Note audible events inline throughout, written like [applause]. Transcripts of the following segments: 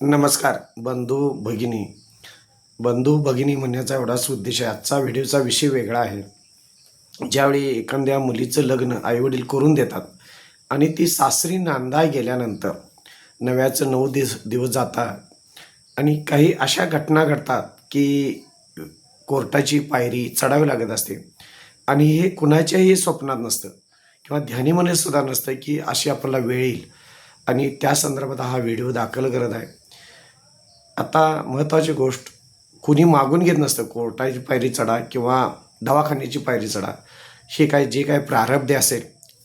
नमस्कार बंधू भगिनी. बंधू भगिनी म्हणण्याचा एवढाच उद्देश आहे. आजचा व्हिडिओचा विषय वेगळा आहे. ज्यावेळी एखाद्या मुलीचं लग्न आईवडील करून देतात आणि ती सासरी नांदाय गेल्यानंतर नव्याचं नऊ दिवस दिवस जातात आणि काही अशा घटना घडतात की कोर्टाची पायरी चढावी लागत असते. आणि हे कुणाच्याही स्वप्नात नसतं किंवा ध्यानीमध्ये सुद्धा नसतं की अशी आपल्याला वेळ येईल. आणि त्या संदर्भात हा व्हिडिओ दाखल करत आहे. आता महत्त्वाची गोष्ट कुणी मागून घेत नसतं कोर्टाची पायरी चढा किंवा दवाखान्याची पायरी चढा. हे काय जे काय प्रारब्ध असेल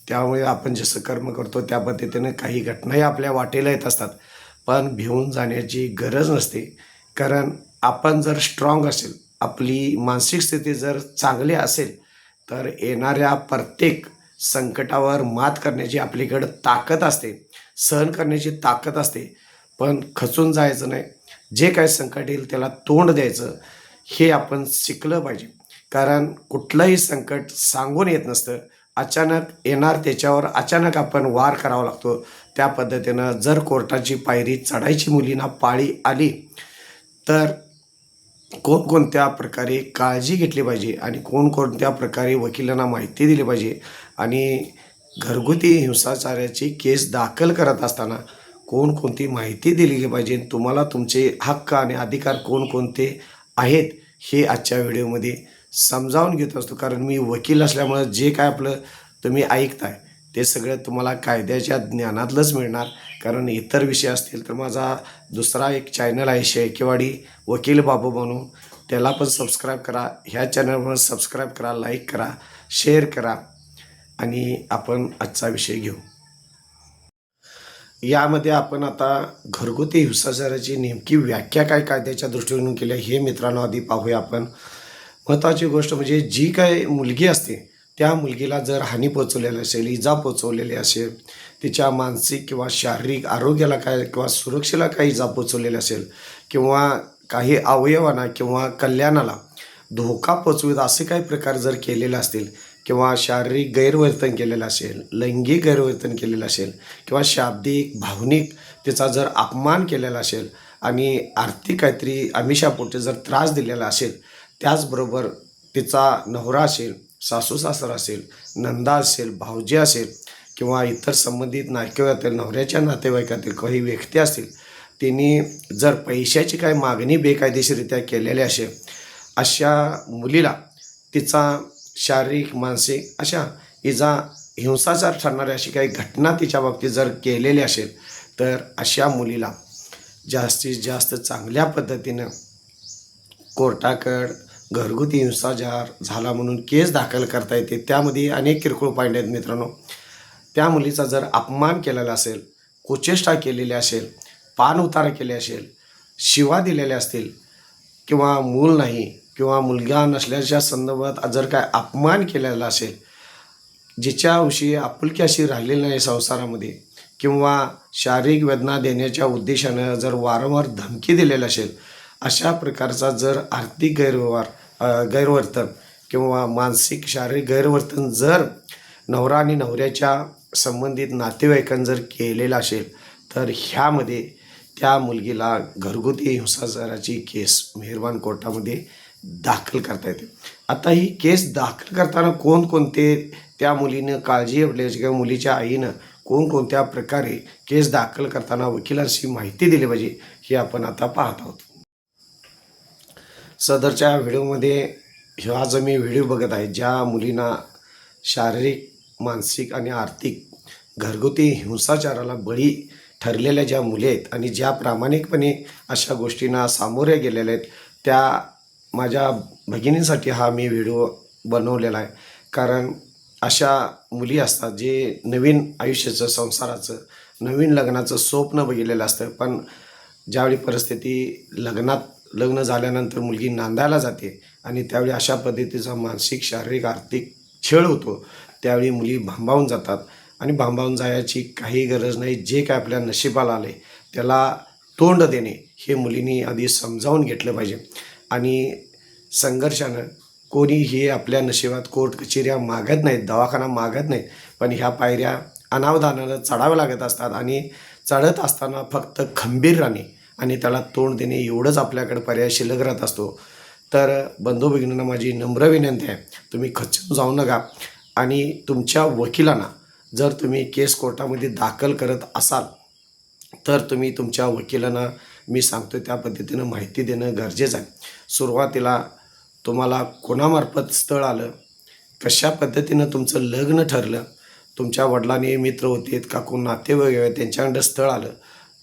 त्यामुळे आपण जसं कर्म करतो त्या पद्धतीनं काही घटनाही आपल्या वाटेला येत असतात. पण भिवून जाण्याची गरज नसते. कारण आपण जर स्ट्रॉंग असेल आपली मानसिक स्थिती जर चांगली असेल तर येणाऱ्या प्रत्येक संकटावर मात करण्याची आपलीकडं ताकद असते. सहन करण्याची ताकद असते. पण खचून जायचं नाही जे काय संकट येईल त्याला तोंड द्यायचं हे आपण शिकलं पाहिजे. कारण कुठलंही संकट सांगून येत नसतं. अचानक येणार त्याच्यावर अचानक आपण वार करावा लागतो. त्या पद्धतीनं जर कोर्टाची पायरी चढायची मुलींना पाळी आली तर कोणकोणत्या प्रकारे काळजी घेतली पाहिजे आणि कोणकोणत्या प्रकारे वकिलांना माहिती दिली पाहिजे आणि घरगुती हिंसाचाराची केस दाखल करत असताना कोणकोणती माहिती दिली पाहिजे तुम्हाला तुमचे हक्क आणि अधिकार कोणकोणते आहेत हे आजच्या व्हिडिओमध्ये समजावून घेत असतो. कारण मी वकील असल्यामुळं जे काय आपलं तुम्ही ऐकताय ते सगळं तुम्हाला कायद्याच्या ज्ञानातलंच मिळणार. कारण इतर विषय असतील तर माझा दुसरा एक चॅनल आहे शेळकेवाडी वकील बाबू म्हणून. त्याला पण सबस्क्राईब करा. ह्या चॅनलवर सबस्क्राईब करा लाईक करा शेअर करा. आणि आपण आजचा विषय घेऊ. यामध्ये आपण आता घरगुती हिंसाचाराची नेमकी व्याख्या काय कायद्याच्या दृष्टीने केली आहे हे मित्रांनो आधी पाहूया आपण. महत्त्वाची गोष्ट म्हणजे जी काय मुलगी असते त्या मुलगीला जर हानी पोचवलेली असेल इजा पोचवलेली असेल तिच्या मानसिक किंवा शारीरिक आरोग्याला काय किंवा सुरक्षेला काही इजा पोचवलेली असेल किंवा काही अवयवांना किंवा कल्याणाला धोका पोचवीत असे काही प्रकार जर केलेले असतील किंवा शारीरिक गैरवर्तन केलेलं असेल लैंगिक गैरवर्तन केलेलं असेल किंवा शाब्दिक भावनिक तिचा जर अपमान केलेला असेल आणि आर्थिक काहीतरी आमिषापोटी जर त्रास दिलेला असेल त्याचबरोबर तिचा नवरा असेल सासू सासरा असेल नंदा असेल भाऊजी असेल किंवा इतर संबंधित नातेवाईकातील नवऱ्याच्या नातेवाईकातील काही व्यक्ती असतील त्यांनी जर पैशाची काही मागणी बेकायदेशीरित्या केलेली असेल अशा मुलीला तिचा शारीरिक मानसिक अशा इजा हिंसाचार ठरणाऱ्या अशी काही घटना तिच्या बाबतीत जर केलेली असेल तर अशा मुलीला जास्तीत जास्त चांगल्या पद्धतीनं कोर्टाकड घरगुती हिंसाचार झाला म्हणून केस दाखल करता येते. त्यामध्ये अनेक किरकोळ पॉईंट आहेत मित्रांनो. त्या मुलीचा जर अपमान केलेला असेल कुचेष्टा केलेली असेल पान उतारा केले असेल शिवा दिलेल्या असतील किंवा मूल नाही किंवा मुलगा नसल्याच्या संदर्भात जर काय अपमान केलेला असेल जिच्याविषयी आपुलकी अशी राहिलेली नाही संसारामध्ये किंवा शारीरिक वेदना देण्याच्या उद्देशानं जर वारंवार धमकी दिलेली असेल अशा प्रकारचा जर आर्थिक गैरव्यवहार गैरवर्तन किंवा मानसिक शारीरिक गैरवर्तन जर नवरा आणि नवऱ्याच्या संबंधित नातेवाईकांनी जर केलेलं असेल तर ह्यामध्ये त्या मुलगीला घरगुती हिंसाचाराची केस मेहरबान कोर्टामध्ये दाखल करता येते. आता ही केस दाखल करताना कोणकोणते त्या मुलीनं काळजी घेतली किंवा मुलीच्या आईनं कोणकोणत्या प्रकारे केस दाखल करताना वकिलांशी माहिती दिली पाहिजे हे आपण आता पाहत आहोत. सदरच्या व्हिडिओमध्ये हा जो मी व्हिडिओ बघत आहे ज्या मुलींना शारीरिक मानसिक आणि आर्थिक घरगुती हिंसाचाराला बळी ठरलेल्या ज्या मुले आहेत आणि ज्या प्रामाणिकपणे अशा गोष्टींना सामोरे गेलेल्या आहेत त्या माझ्या भगिनींसाठी हा मी व्हिडिओ बनवलेला आहे. कारण अशा मुली असतात जे नवीन आयुष्याचं संसाराचं नवीन लग्नाचं स्वप्न बघितलेलं असतं. पण ज्यावेळी परिस्थिती लग्नात लग्न झाल्यानंतर मुलगी नांदायला जाते आणि त्यावेळी अशा पद्धतीचा मानसिक शारीरिक आर्थिक छळ होतो त्यावेळी मुली भांबावून जातात. आणि भांबावून जायची काही गरज नाही. जे काय आपल्या नशिबाला आले त्याला तोंड देणे हे मुलींनी आधी समजावून घेतलं पाहिजे. आणि संघर्षानं कोणी हे आपल्या नशिबात कोर्ट कचेऱ्या मागत नाहीत दवाखाना मागत नाहीत पण ह्या पायऱ्या अनावधानानं चढाव्या लागत असतात आणि चढत असताना फक्त खंबीर राहणे आणि त्याला तोंड देणे एवढंच आपल्याकडे पर्याय शिल्लक राहत असतो. तर बंधू भगिनींना माझी नम्र विनंती आहे तुम्ही खचून जाऊ नका आणि तुमच्या वकिलांना जर तुम्ही केस कोर्टामध्ये दाखल करत असाल तर तुम्ही तुमच्या वकिलांना मी सांगतो त्या पद्धतीनं माहिती देणं गरजेचं आहे. सुरुवातीला तुम्हाला कोणामार्फत स्थळ आलं कशा पद्धतीनं तुमचं लग्न ठरलं तुमच्या वडिलांनी मित्र होते का कोण नातेवाईक आहे त्यांच्याकडं स्थळ आलं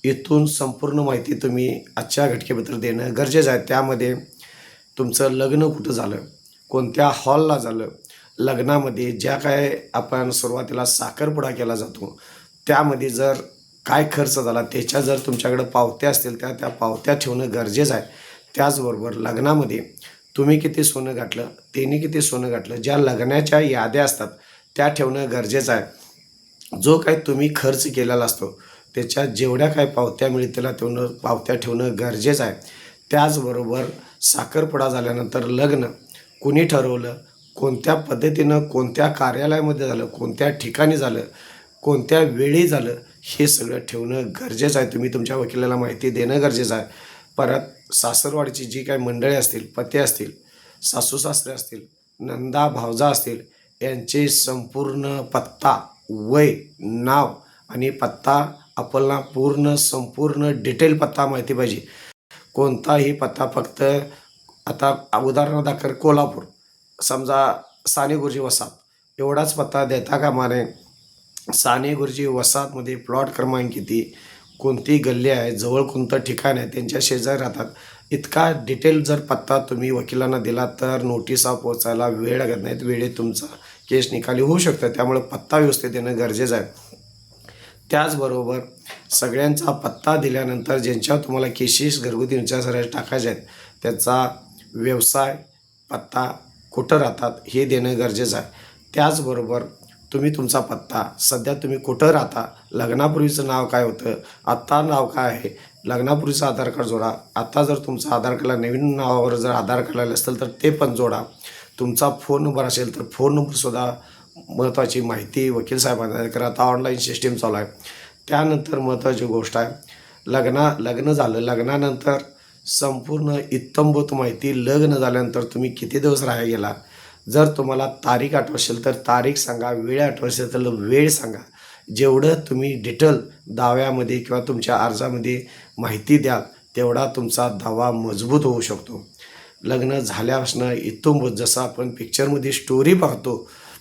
इथून संपूर्ण माहिती तुम्ही आजच्या घटकेबद्दल देणं गरजेचं आहे. त्यामध्ये तुमचं लग्न कुठं झालं कोणत्या हॉलला झालं लग्नामध्ये ज्या काय आपण सुरुवातीला साखरपुडा केला जातो त्यामध्ये जर काय खर्च झाला त्याच्या जर तुमच्याकडं पावत्या असतील त्या त्या पावत्या ठेवणं गरजेचं आहे. त्याचबरोबर लग्नामध्ये तुम्ही किती सोनं घातलं त्यांनी किती सोनं घातलं ज्या लग्नाच्या याद्या असतात त्या ठेवणं गरजेचं आहे. जो काय तुम्ही खर्च केलेला असतो त्याच्या जेवढ्या काय पावत्या मिळतील तेवढं पावत्या ठेवणं गरजेचं आहे. त्याचबरोबर साखरपुडा झाल्यानंतर लग्न कुणी ठरवलं कोणत्या पद्धतीनं कोणत्या कार्यालयामध्ये झालं कोणत्या ठिकाणी झालं कोणत्या वेळी झालं हे सगळं ठेवणं गरजेचं आहे. तुम्ही तुमच्या वकिलाला माहिती देणं गरजेचं आहे. परत सासरवाडीची जी काही मंडळी असतील पते असतील सासू सासरे असतील नंदा भावजा असतील यांचे संपूर्ण पत्ता वय नाव आणि पत्ता आपल्याला पूर्ण संपूर्ण डिटेल पत्ता माहिती पाहिजे. कोणताही पत्ता फक्त आता उदाहरणादाखल कोल्हापूर. समजा साने गुरुजी वसाहत एवढाच पत्ता देता कामा नये साने गुरुजी वसाहतमध्ये प्लॉट क्रमांक किती? कोणती गल्ली आहे? जवळ कोणतं ठिकाण आहे? त्यांच्या शेजारी राहतात. इतका डिटेल जर पत्ता तुम्ही वकिलांना दिला तर नोटिसा पोचायला वेळ लागत नाहीत वेळेत तुमचा केस निकाली होऊ शकतं. त्यामुळे पत्ता व्यवस्थित देणं गरजेचं आहे. त्याचबरोबर सगळ्यांचा पत्ता दिल्यानंतर ज्यांच्या तुम्हाला केसेस घरगुती विचारसऱ्या टाकायच्या आहेत त्याचा व्यवसाय पत्ता कुठं राहतात हे देणं गरजेचं आहे. त्याचबरोबर तुम्ही तुमचा पत्ता सध्या तुम्ही कुठं राहता लग्नापूर्वीचं नाव काय होतं आत्ता नाव काय आहे लग्नापूर्वीचं आधार कार्ड जोडा. आत्ता जर तुमचं आधार कार्डला नवीन नावावर जर आधार कार्ड आले असेल तर ते पण जोडा. तुमचा फोन नंबर असेल तर फोन नंबरसुद्धा महत्त्वाची माहिती वकील साहेबांना कारण आता ऑनलाईन सिस्टीम चालू आहे. त्यानंतर महत्त्वाची गोष्ट आहे लग्ना लग्न झालं. लग्नानंतर संपूर्ण इत्तंभूत माहिती लग्न झाल्यानंतर तुम्ही किती दिवस राहायला गेला? जर तुम्हाला तारीख आठवत असेल तर तारीख सांगा वेळ आठवत तर वेळ सांगा. जेवढं तुम्ही डिटेल दाव्यामध्ये किंवा तुमच्या अर्जामध्ये माहिती द्याल तेवढा तुमचा दावा मजबूत होऊ शकतो. लग्न झाल्यापासनं इत्तुंभूत जसं आपण पिक्चरमध्ये स्टोरी पाहतो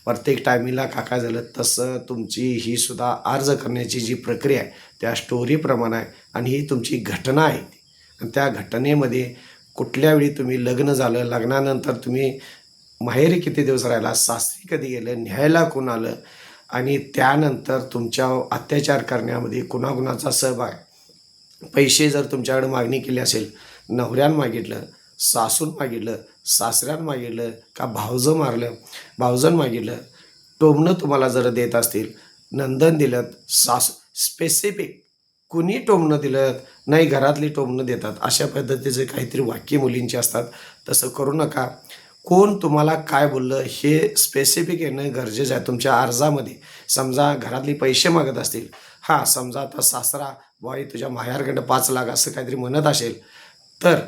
प्रत्येक टायमिंगला का काय झालं तसं तुमची ही सुद्धा अर्ज करण्याची जी प्रक्रिया आहे त्या स्टोरीप्रमाणे आहे आणि ही तुमची घटना आहे. त्या घटनेमध्ये कुठल्या वेळी तुम्ही लग्न झालं लग्नानंतर तुम्ही माहेरी किती दिवस राहिला सासरी कधी गेलं न्यायला कोण आलं आणि त्यानंतर तुमच्या अत्याचार करण्यामध्ये कुणाकुणाचा सहभाग? पैसे जर तुमच्याकडे मागणी केली असेल नवऱ्यानं मागितलं सासून मागितलं सासऱ्यानं मागितलं का भावजं मारलं भावजन मागितलं टोमणं तुम्हाला जर देत असतील नंदन दिलं सास स्पेसिफिक कुणी टोमणं दिलं नाही घरातली टोमणं देतात. अशा पद्धतीचे काहीतरी वाक्य मुलींची असतात. तसं करू नका. कोण तुम्हाला काय बोललं हे स्पेसिफिक येणं गरजेचं आहे तुमच्या अर्जामध्ये समजा घरातली पैसे मागत असतील. हां समजा आता सासरा बाई तुझ्या माहेरकडं पाच लाख असं काहीतरी म्हणत असेल. तर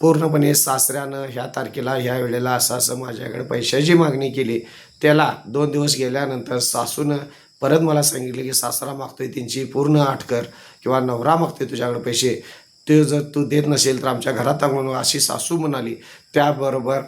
पूर्णपणे सासऱ्यानं ह्या तारखेला ह्या वेळेला असं असं माझ्याकडे पैशाची मागणी केली. त्याला दोन दिवस गेल्यानंतर सासूनं परत मला सांगितलं की सासरा मागतोय त्यांची पूर्ण आठ कर किंवा नवरा मागतोय तुझ्याकडे पैसे. ते जर तू देत नसेल तर आमच्या घरात म्हणून अशी सासू म्हणाली. त्याबरोबर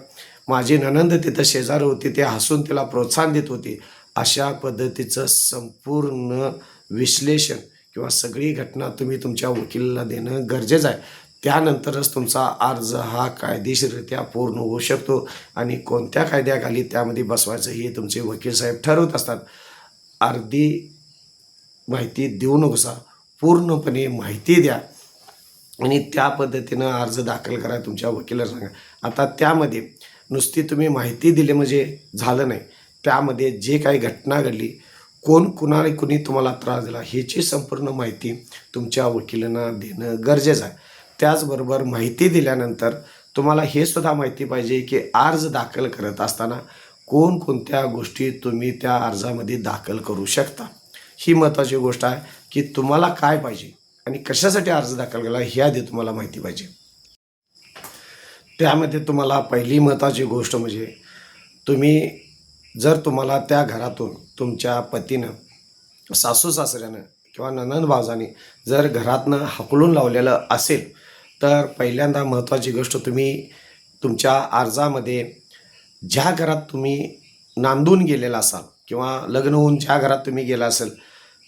माझी ननंद तिथं शेजार होती ते हसून तिला प्रोत्साहन देत होती. अशा पद्धतीचं संपूर्ण विश्लेषण किंवा सगळी घटना तुम्ही तुमच्या वकिलाला देणं गरजेचं आहे. त्यानंतरच तुमचा अर्ज हा कायदेशीररित्या पूर्ण होऊ शकतो आणि कोणत्या कायद्याखाली त्यामध्ये बसवायचं हे तुमचे वकील साहेब ठरवत असतात. अर्धी माहिती देऊ नकोसा. पूर्णपणे माहिती द्या. आणि त्या पद्धतीनं अर्ज दाखल करा तुमच्या वकिलाला सांगा. आता त्यामध्ये नुसती तुम्ही माहिती दिली म्हणजे झालं नाही. त्यामध्ये जे काही घटना घडली कोण कुणाला कुणी तुम्हाला त्रास दिला ह्याची संपूर्ण माहिती तुमच्या वकिलांना देणं गरजेचं आहे. त्याचबरोबर माहिती दिल्यानंतर तुम्हाला हे सुद्धा माहिती पाहिजे की अर्ज दाखल करत असताना कोणकोणत्या गोष्टी तुम्ही त्या अर्जामध्ये दाखल करू शकता? ही महत्त्वाची गोष्ट आहे की तुम्हाला काय पाहिजे आणि कशासाठी अर्ज दाखल केला हे आधी तुम्हाला माहिती पाहिजे. त्यामध्ये तुम्हाला पहिली महत्त्वाची गोष्ट म्हणजे तुम्ही जर तुम्हाला त्या घरातून तुमच्या पतीनं सासू सासऱ्यानं किंवा ननंद भावजाने जर घरातनं हाकलून लावलेलं असेल तर पहिल्यांदा महत्त्वाची गोष्ट तुम्ही तुमच्या अर्जामध्ये ज्या घरात तुम्ही नांदून गेलेला असाल किंवा लग्न होऊन ज्या घरात तुम्ही गेला असेल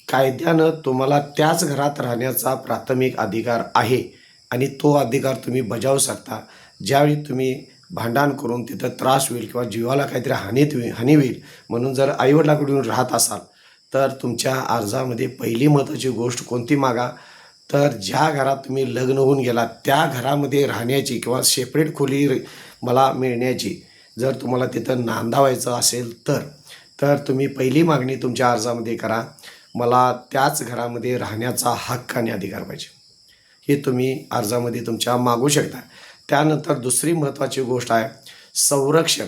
कायद्यानं तुम्हाला त्याच घरात राहण्याचा प्राथमिक अधिकार आहे आणि तो अधिकार तुम्ही बजावू शकता. ज्यावेळी तुम्ही भांडण करून तिथं त्रास होईल किंवा जीवाला काहीतरी हानीत होईल हानी होईल म्हणून जर आईवडिलाकडून राहत असाल तर तुमच्या अर्जामध्ये पहिली महत्त्वाची गोष्ट कोणती मागा? तर ज्या घरात तुम्ही लग्न होऊन गेला त्या घरामध्ये राहण्याची किंवा सेपरेट खोली मला मिळण्याची जर तुम्हाला तिथं नांदावायचं असेल तर तर तुम्ही पहिली मागणी तुमच्या अर्जामध्ये करा. मला त्याच घरामध्ये राहण्याचा हक्क आणि अधिकार पाहिजे. हे तुम्ही अर्जामध्ये तुमच्या मागू शकता. त्यानंतर दुसरी महत्त्वाची गोष्ट आहे संरक्षण.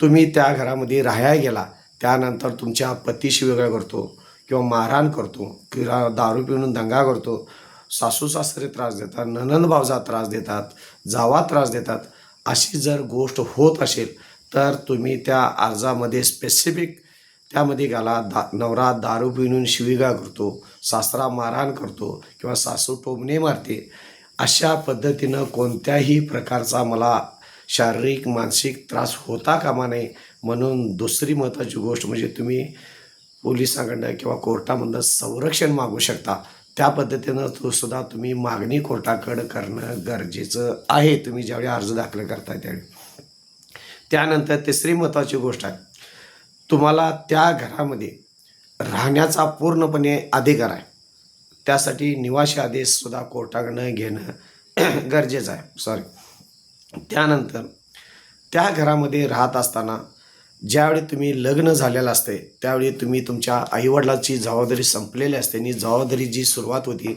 तुम्ही त्या घरामध्ये राहायला गेला त्यानंतर तुमच्या पतीशी वेगळं करतो किंवा मारहाण करतो किंवा दारू पिऊन दंगा करतो. सासू सासरे त्रास देतात ननंद भावजा त्रास देतात जावा त्रास देतात. अशी जर गोष्ट होत असेल तर तुम्ही त्या अर्जामध्ये स्पेसिफिक त्यामध्ये घाला दा नवरा दारू पिणून शिवीगा करतो सासरा मारहाण करतो किंवा सासू टोमणे मारते अशा पद्धतीनं कोणत्याही प्रकारचा मला शारीरिक मानसिक त्रास होता कामा नये म्हणून दुसरी महत्त्वाची गोष्ट म्हणजे तुम्ही पोलिसांकडं किंवा कोर्टामधनं संरक्षण मागू शकता. त्या पद्धतीनं तो सुद्धा तुम्ही मागणी कोर्टाकडं करणं गरजेचं आहे. तुम्ही ज्यावेळी अर्ज दाखल करताय त्यावेळी. त्यानंतर तिसरी महत्त्वाची गोष्ट आहे. तुम्हाला त्या घरामध्ये राहण्याचा पूर्णपणे अधिकार आहे. त्यासाठी निवासी आदेशसुद्धा कोर्टाकडनं घेणं [clears throat] गरजेचं आहे. सॉरी त्यानंतर त्या घरामध्ये राहत असताना ज्यावेळी तुम्ही लग्न झालेलं असते त्यावेळी तुम्ही तुमच्या आईवडिलाची जबाबदारी संपलेली असते आणि जबाबदारी जी सुरुवात होती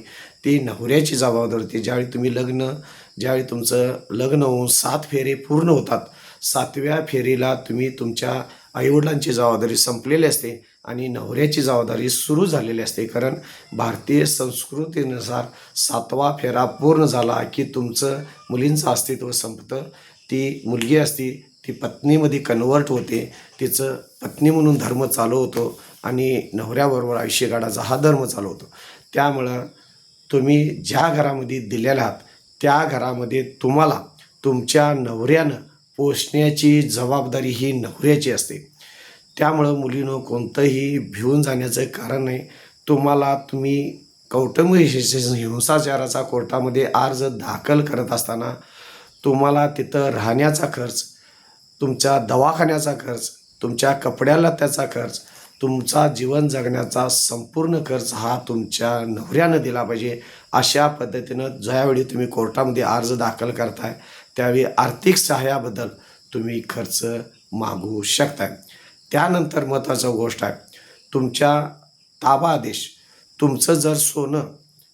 ती नवऱ्याची जबाबदारी होती. ज्यावेळी तुम्ही लग्न ज्यावेळी तुमचं लग्न होऊन सात फेरे पूर्ण होतात सातव्या फेरीला तुम्ही तुमच्या आईवडिलांची जबाबदारी संपलेली असते आणि नवऱ्याची जबाबदारी सुरू झालेली असते. कारण भारतीय संस्कृतीनुसार सातवा फेरा पूर्ण झाला की तुमचं मुलींचं अस्तित्व संपतं. ती मुलगी असती ती पत्नीमध्ये कन्वर्ट होते तिचं पत्नी म्हणून धर्म चालू होतो आणि नवऱ्याबरोबर आयुष्य गाडाचा हा धर्म चालू होतो त्यामुळं तुम्ही ज्या घरामध्ये दिलेल्या आहात त्या घरामध्ये तुम्हाला तुमच्या नवऱ्यानं पोचण्याची जबाबदारी ही नवऱ्याची असते. त्यामुळं मुलीनं कोणतंही भिवून जाण्याचं कारण नाही. तुम्हाला तुम्ही कौटुंबिक हिंसाचाराचा कोर्टामध्ये अर्ज दाखल करत असताना तुम्हाला तिथं राहण्याचा खर्च तुमच्या दवाखान्याचा खर्च तुमच्या कपड्याला त्याचा खर्च तुमचा जीवन जगण्याचा संपूर्ण खर्च हा तुमच्या नवऱ्यानं दिला पाहिजे. अशा पद्धतीनं ज्यावेळी तुम्ही कोर्टामध्ये अर्ज दाखल करताय त्यावेळी आर्थिक सहाय्याबद्दल तुम्ही खर्च मागू शकताय. त्यानंतर महत्त्वाचं गोष्ट आहे तुमच्या ताबा आदेश तुमचं जर सोनं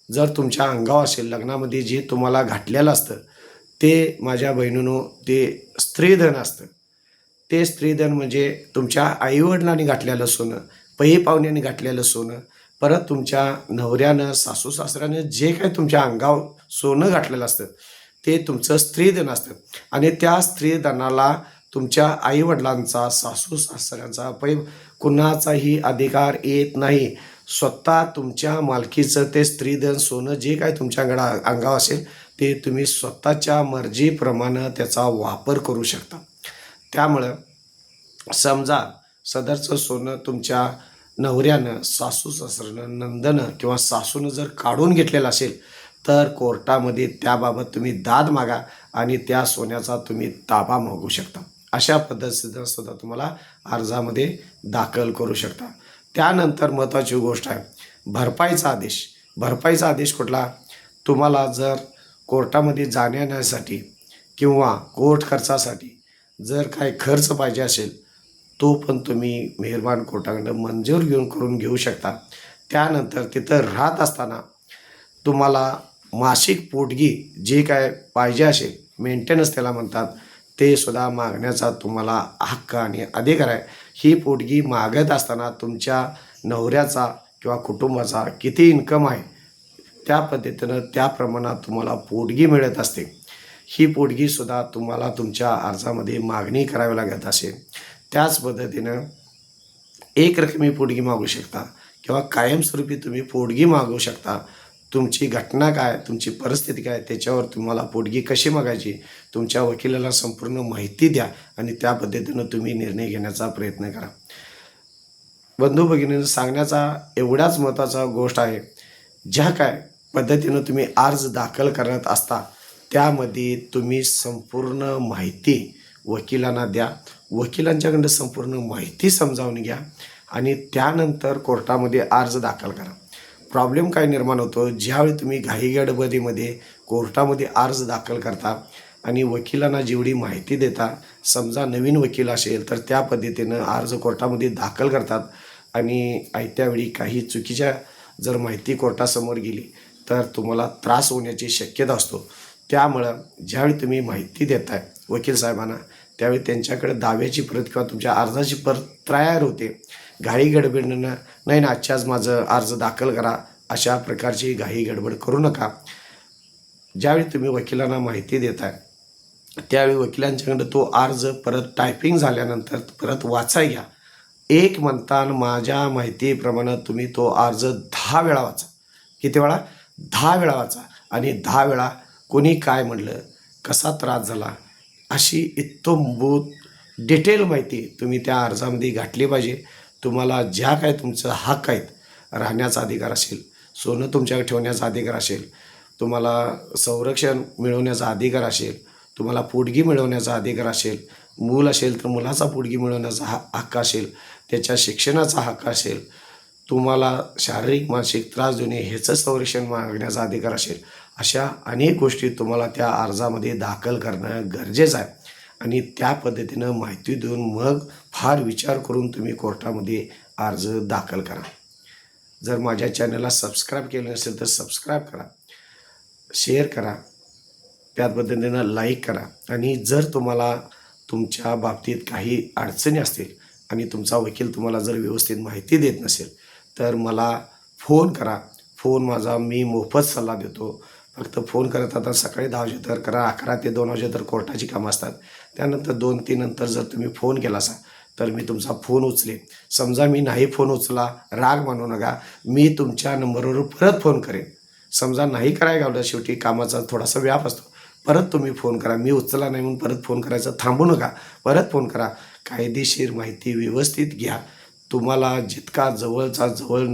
जर तुमच्या अंगावर असेल लग्नामध्ये जे तुम्हाला घातलेलं असतं ते माझ्या बहिणीनो ते स्त्रीधन असतं. ते स्त्रीधन म्हणजे तुमच्या आईवडिलांनी घातलेलं सोनं पही पाहुण्याने घातलेलं सोनं परत तुमच्या नवऱ्यानं सासू सासऱ्यानं जे काही तुमच्या अंगावर सोनं घातलेलं असतं ते तुमचं स्त्रीधन असतं. आणि त्या स्त्रीधनाला तुमच्या आईवडिलांचा सासू सासऱ्यांचा पै कुणाचाही अधिकार येत नाही. स्वतः तुमच्या मालकीचं ते स्त्रीधन सोनं जे काय तुमच्या अंगडा अंगावर असेल ते तुम्ही स्वतःच्या मर्जीप्रमाणे त्याचा वापर करू शकता. त्यामुळं समजा सदरचं सोनं तुमच्या नवऱ्यानं सासू सासऱ्यानं नंदनं किंवा सासूनं जर काढून घेतलेलं असेल तर कोर्टामध्ये त्याबाबत तुम्ही दाद मागा आणि त्या सोन्याचा तुम्ही ताबा मागू शकता. अशा पद्धतीनं सुद्धा तुम्हाला अर्जामध्ये दाखल करू शकता. त्यानंतर महत्त्वाची गोष्ट आहे भरपाईचा आदेश. भरपाईचा आदेश कुठला? तुम्हाला जर कोर्टामध्ये जाण्यासाठी किंवा कोर्ट खर्चासाठी जर काय खर्च पाहिजे असेल तो पण तुम्ही मेहरबान कोर्टाकडं मंजूर घेऊन करून घेऊ शकता. त्यानंतर तिथं राहत असताना तुम्हाला मासिक पोटगी जे काय पाहिजे असेल मेंटेनन्स त्याला म्हणतात ते सुद्धा मागण्याचा तुम्हाला हक्क आणि अधिकार आहे. ही पोटगी मागत असताना तुमच्या नवऱ्याचा किंवा कुटुंबाचा किती इन्कम आहे त्या पद्धतीनं त्या प्रमाणात तुम्हाला पोटगी मिळत असते. ही पोटगीसुद्धा तुम्हाला तुमच्या अर्जामध्ये मागणी करावी लागत असेल त्याच पद्धतीनं एक रकमी पोटगी मागू शकता किंवा कायमस्वरूपी तुम्ही पोटगी मागू शकता. तुमची घटना काय तुमची परिस्थिती काय त्याच्यावर तुम्हाला पोटगी कशी मागायची तुमच्या वकिलाला संपूर्ण माहिती द्या आणि त्या पद्धतीनं तुम्ही निर्णय घेण्याचा प्रयत्न करा. बंधू भगिनीनं सांगण्याचा एवढाच महत्त्वाचा गोष्ट आहे. ज्या काय पद्धतीनं तुम्ही अर्ज दाखल करत असता त्यामध्ये तुम्ही संपूर्ण माहिती वकिलांना द्या. वकिलांच्याकडं संपूर्ण माहिती समजावून घ्या आणि त्यानंतर कोर्टामध्ये अर्ज दाखल करा. प्रॉब्लेम काय निर्माण होतो? ज्यावेळी तुम्ही घाईगडबडीमध्ये कोर्टामध्ये अर्ज दाखल करता आणि वकिलांना जेवढी माहिती देता समजा नवीन वकील असेल तर त्या पद्धतीनं अर्ज कोर्टामध्ये दाखल करतात आणि आयत्यावेळी काही चुकीच्या जर माहिती कोर्टासमोर गेली तर तुम्हाला त्रास होण्याची शक्यता असतो. त्यामुळं ज्यावेळी तुम्ही माहिती देताय वकील साहेबांना त्यावेळी त्यांच्याकडे दाव्याची प्रत किंवा तुमच्या अर्जाची प्रत तयार होते. घाई गडबडीनं नाही ना आजच्याच माझं अर्ज दाखल करा अशा प्रकारची घाई गडबड करू नका. ज्यावेळी तुम्ही वकिलांना माहिती देताय त्यावेळी वकिलांच्याकडं तो अर्ज परत टायपिंग झाल्यानंतर परत वाचाय घ्या. एक म्हणतान माझ्या माहितीप्रमाणे तुम्ही तो अर्ज दहा वेळा वाचा. किती वेळा? दहा वेळा वाचा. आणि दहा वेळा कोणी काय म्हणलं कसा त्रास झाला अशी इत्तमभूत डिटेल माहिती तुम्ही त्या अर्जामध्ये घातली पाहिजे. तुम्हाला ज्या काय तुमचं हक्क आहेत राहण्याचा अधिकार असेल सोनं तुमच्याकडे ठेवण्याचा अधिकार असेल तुम्हाला संरक्षण मिळवण्याचा अधिकार असेल तुम्हाला पोटगी मिळवण्याचा अधिकार असेल मूल असेल तर मुलाचा पोटगी मिळवण्याचा हा हक्क असेल त्याच्या शिक्षणाचा हक्क असेल तुम्हाला शारीरिक मानसिक त्रास देणे ह्याचं संरक्षण मागण्याचा अधिकार असेल. अशा अनेक गोष्टी तुम्हाला त्या अर्जामध्ये दाखल करणं गरजेचं आहे. आणि त्या पद्धतीनं माहिती देऊन मग फार विचार करून तुम्ही कोर्टामध्ये अर्ज दाखल करा. जर माझ्या चॅनलला सबस्क्राईब केलं नसेल तर सबस्क्राईब करा शेअर करा त्या पद्धतीनं लाईक करा. आणि जर तुम्हाला तुमच्या बाबतीत काही अडचणी असतील आणि तुमचा वकील तुम्हाला जर व्यवस्थित माहिती देत नसेल तर मला फोन करा. फोन माझा मी मोफत सल्ला देतो. फक्त फोन करत आता सकाळी दहा वाजे तर करा अकरा ते दोन वाजे तर कोर्टाची कामं असतात. त्यानंतर दोन तीन नंतर जर तुम्ही फोन केला असा तर मी तुमचा फोन उचलेन. समजा मी नाही फोन उचला राग मानू नका. मी तुमच्या नंबरवर परत फोन करेन. समजा नाही करायला गावला शेवटी कामाचा थोडासा व्याप असतो. परत तुम्ही फोन करा. मी उचला नाही म्हणून परत फोन करायचा थांबू नका. परत फोन करा. कायदेशीर माहिती व्यवस्थित घ्या. तुम्हाला जितका जवळचा जवळ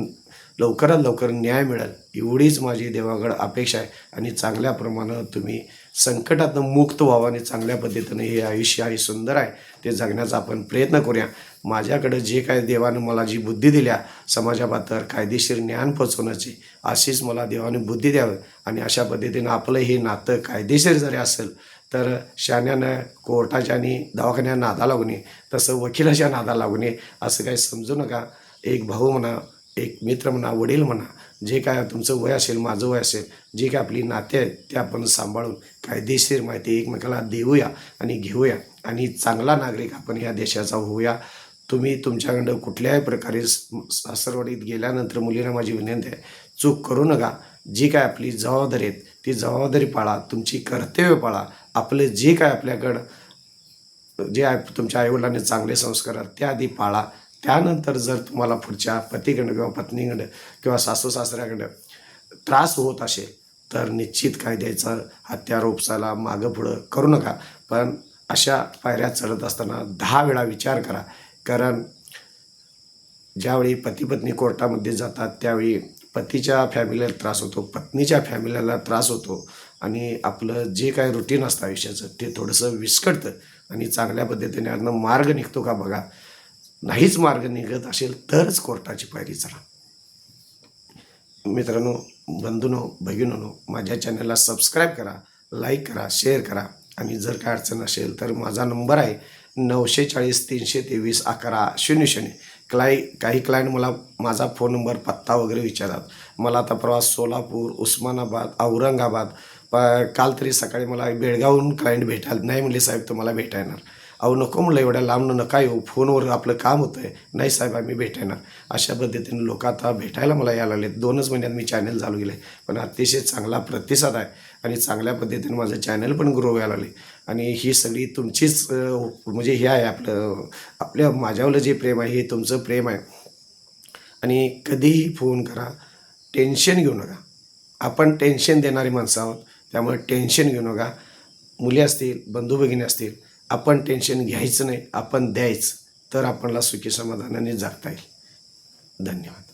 लवकरात लवकर न्याय मिळेल. एवढीच माझी देवागड अपेक्षा आहे. आणि चांगल्या प्रमाणात तुम्ही संकटातनं मुक्त व्हावं आणि चांगल्या पद्धतीनं हे आयुष्य आहे सुंदर आहे ते जगण्याचा आपण प्रयत्न करूया. माझ्याकडं जे काय देवानं मला जी बुद्धी दिल्या समाजाबातर कायदेशीर ज्ञान पोचवण्याची अशीच मला देवाने बुद्धी द्यावं. आणि अशा पद्धतीनं आपलं हे नातं कायदेशीर जरी असेल तर शाण्यानं कोर्टाच्या आणि दवाखान्या नादा लागू नये तसं वकिलाच्या नादा लागू नये असं काही समजू नका. एक भाऊ म्हणा एक मित्र म्हणा वडील म्हणा जे काय तुमचं वय असेल माझं वय असेल जे काय आपली नाते आहेत ते आपण सांभाळून कायदेशीर माहिती एकमेकाला देऊया आणि घेऊया. आणि चांगला नागरिक आपण या देशाचा होऊया. तुम्ही तुमच्याकडं कुठल्याही प्रकारे सासरवाडीत गेल्यानंतर मुलीला माझी विनंती आहे चूक करू नका. जी काय आपली जबाबदारी आहेत ती जबाबदारी पाळा तुमची कर्तव्य पाळा. आपले जे काय आपल्याकडं जे तुमच्या आईवडिलांनी चांगले संस्कार आहेत ते आधी पाळा. त्यानंतर जर तुम्हाला पुढच्या पतीकडं किंवा पत्नीकडं किंवा सासू सासऱ्याकडं त्रास होत असेल तर निश्चित कायद्याचा हत्यार उपसाला मागं पुढं करू नका. पण अशा पायऱ्या चढत असताना दहा वेळा विचार करा. कारण ज्यावेळी पती पत्नी कोर्टामध्ये जातात त्यावेळी पतीच्या फॅमिलीला त्रास होतो पत्नीच्या फॅमिलीला त्रास होतो. आणि आपलं जे काय रुटीन असतं आयुष्याचं ते थोडंसं विस्कटतं आणि चांगल्या पद्धतीने मार्ग निघतो का बघा. नाहीच मार्ग निघत असेल तरच कोर्टाची पायरी चला. मित्रांनो बंधूनो भगिनीनो माझ्या चॅनलला सबस्क्राईब करा लाईक करा शेअर करा. आणि जर काय अडचण असेल तर माझा नंबर आहे नऊशे चाळीस तीनशे तेवीस अकरा शून्य शून्य. क्लाय काही क्लायंट मला माझा फोन नंबर पत्ता वगैरे विचारतात. मला आता प्रवास सोलापूर उस्मानाबाद औरंगाबाद प काल तरी सकाळी मला बेळगावहून क्लायंट भेटाल नाही म्हणले साहेब तुम्हाला भेटा येणार. अहो नको म्हणलं एवढ्या लांब नका येऊ. फोनवर आपलं काम होतं आहे नाही साहेब आम्ही भेटायणार अशा पद्धतीने लोक आता भेटायला मला यायला लागलेत. दोनच महिन्यात मी चॅनल चालू केलं आहे पण अतिशय चांगला प्रतिसाद आहे आणि चांगल्या पद्धतीने माझं चॅनल पण ग्रो व्हायला लागले आणि ही सगळी तुमचीच म्हणजे हे आहे आपलं आपल्या माझ्यावरलं जे प्रेम आहे हे तुमचं प्रेम आहे. आणि कधीही फोन करा. टेन्शन घेऊ नका. आपण टेन्शन देणारी माणसं आहोत. त्यामुळे टेन्शन घेऊ नका. मुली असतील बंधू भगिनी असतील आपण टेन्शन घ्यायचं नाही आपण द्यायचं. तर आपणला सुखी समाधानाने जगता येईल. धन्यवाद.